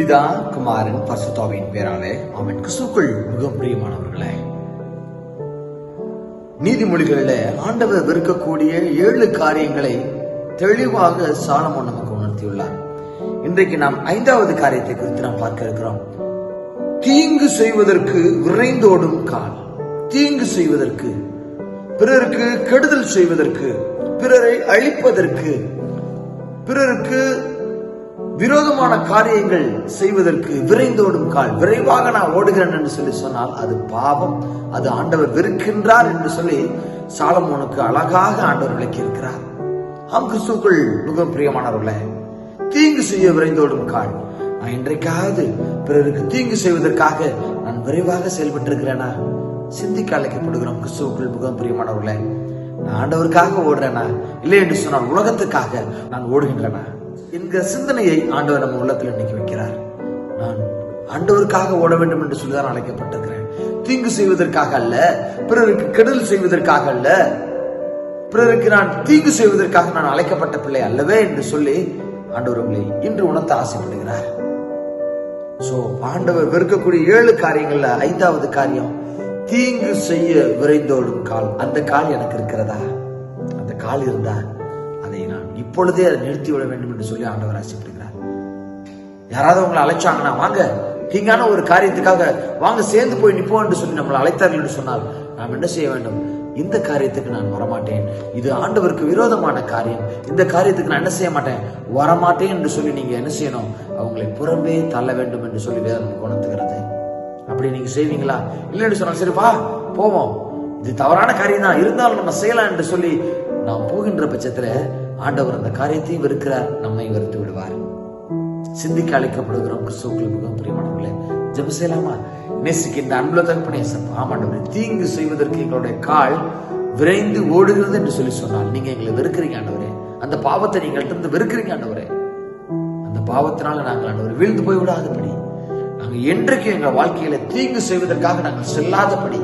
பிதா குமாரன் பரிசுத்தாவின் பேராலே அவன் கிறிஸ்துக்குள் மிக பிரியமானவர்களே நீதிமொழிகளில் ஆண்டவர் வெறுக்கக்கூடிய ஏழு காரியங்களை தெளிவாக சாலமோன் நமக்கு உணர்த்தியுள்ளார். இன்றைக்கு நாம் ஐந்தாவது காரியத்தை குறித்து நாம் பார்க்க இருக்கிறோம். தீங்கு செய்வதற்கு விரைந்தோடும் கால். தீங்கு செய்வதற்கு பிறருக்கு கெடுதல் செய்வதற்கு பிறரை அழிப்பதற்கு பிறருக்கு விரோதமான காரியங்கள் செய்வதற்கு விரைந்தோடும் கால் விரைவாக நான் ஓடுகிறேன் என்று சொல்லி சொன்னால் அது பாவம். அது ஆண்டவர் வெறுக்கின்றார் என்று சொல்லி சாலமோனுக்கு அழகாக ஆண்டவர் விளக்கியிருக்கிறார். ஆம் கிறிஸ்துக்குள் மிகவும் பிரியமானவர்களே தீங்கு செய்ய விரைந்தோடும் கால். நான் இன்றைக்காவது பிறருக்கு தீங்கு செய்வதற்காக நான் விரைவாக செயல்பட்டிருக்கிறேனா? சிந்திக்க அழைக்கப்படுகிறோம் கிறிஸ்துவுக்குள் மிகவும் பிரியமானவர்களே. நான் ஆண்டவருக்காக ஓடுறேனா? இல்லை என்று சொன்னால் உலகத்துக்காக நான் ஓடுகின்றனா. என்கிற சிந்தனையை ஆண்டவர் நம்ம உள்ளத்தில் இன்னைக்கு வைக்கிறார். நான் ஆண்டவருக்காக ஓட வேண்டும் என்று சொல்லிதான் அழைக்கப்பட்டிருக்கிறேன். தீங்கு செய்வதற்காக அல்ல பிறருக்கு கெடுதல் செய்வதற்காக அல்ல பிறருக்கு நான் தீங்கு செய்வதற்காக நான் அழைக்கப்பட்ட பிள்ளை அல்லவே என்று சொல்லி ஆண்டவர் உங்களை இன்று உணர்த்த ஆசைப்படுகிறார். சோ ஆண்டவர் வெறுக்கக்கூடிய ஏழு காரியங்கள்ல ஐந்தாவது காரியம் தீங்கு செய்ய விரைந்தோடும் கால். அந்த கால் எனக்கு இருக்கிறதா? அந்த கால் இருந்தா அதை நான் இப்பொழுதே அதை நிறுத்தி விட வேண்டும் என்று சொல்லி ஆண்டவர் ஆசைப்படுகிறார். யாராவது உங்களை அழைச்சாங்கன்னா வாங்க தீங்கான ஒரு காரியத்துக்காக வாங்க சேர்ந்து போய் நிப்போம் என்று சொல்லி நம்மளை அழைத்தார்கள் என்று சொன்னால் நாம் என்ன செய்ய வேண்டும்? இந்த காரியத்துக்கு நான் வரமாட்டேன். இது ஆண்டவருக்கு விரோதமான காரியம். இந்த காரியத்துக்கு நான் என்ன செய்ய மாட்டேன்? வரமாட்டேன் என்று சொல்லி நீங்க என்ன செய்யணும்? அவங்களை புறம்பே தள்ள வேண்டும் என்று சொல்லி வேதம் உணர்த்துகிறது. அப்படி நீங்க செய்வீங்களா? இல்லைன்னு சொன்னால் சரி வா போவோம். இது தவறான காரியம் தான் இருந்தாலும் நம்ம செய்யலாம் என்று சொல்லி நாம் போகின்ற பட்சத்துல ஆண்டவர் அந்த காரியத்தையும் வெறுக்கிறார் நம்மை வெறுத்து விடுவார். சிந்திக்க அழைக்கப்படுகிறோம் கிறிஸ்துவுக்குள் மிகவும் பிரியமானவர்களே. ஜெபம் செய்யலாமா நேசிக்கின்ற அன்புல தகப்பனே ஆமாண்டவர் தீங்கு செய்வதற்கு எங்களுடைய கால் விரைந்து ஓடுகிறது என்று சொல்லி சொன்னால் நீங்க எங்களை வெறுக்கிறீங்க ஆண்டவரே. அந்த பாவத்தை நீங்கள்ட்ட இருந்து வெறுக்கிறீங்க ஆண்டவரே. அந்த பாவத்தினால நாங்கள் ஆண்டவர் வீழ்ந்து போய் விடாதபடி நாங்கள் என்றைக்கும் எங்கள் வாழ்க்கையில தீங்கு செய்வதற்காக நாங்கள் செல்லாதபடி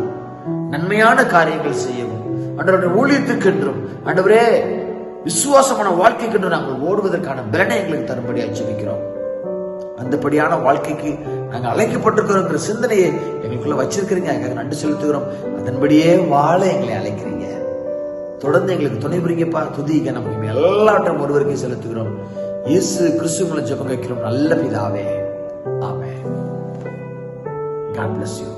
நன்மையான காரியங்கள் செய்யவும் ஆண்டவருடைய ஊழியத்துக்கென்றும் அன்றவரே விசுவாசமான வாழ்க்கைக்கென்று நாங்கள் ஓடுவதற்கான பலனை எங்களுக்கு தரும்படி அச்சரிக்கிறோம் அந்தபடியான வாழ்க்கைக்கு நாங்கள் அழைக்கப்பட்டிருக்கிறோங்கிற சிந்தனையை எங்களுக்குள்ள வச்சிருக்கிறீங்க. அதுக்காக நன்றி செலுத்துகிறோம். அதன்படியே வாழ எங்களை அழைக்கிறீங்க. தொடர்ந்து எங்களுக்கு துணை புரிங்கப்பா. துதிக்க நமக்கு எல்லாவற்றையும் ஒருவருக்கும் செலுத்துகிறோம். இயேசு கிறிஸ்து மூலம் ஜெபம் கேட்கிறோம் நல்ல பிதாவே. ஆமே God bless you.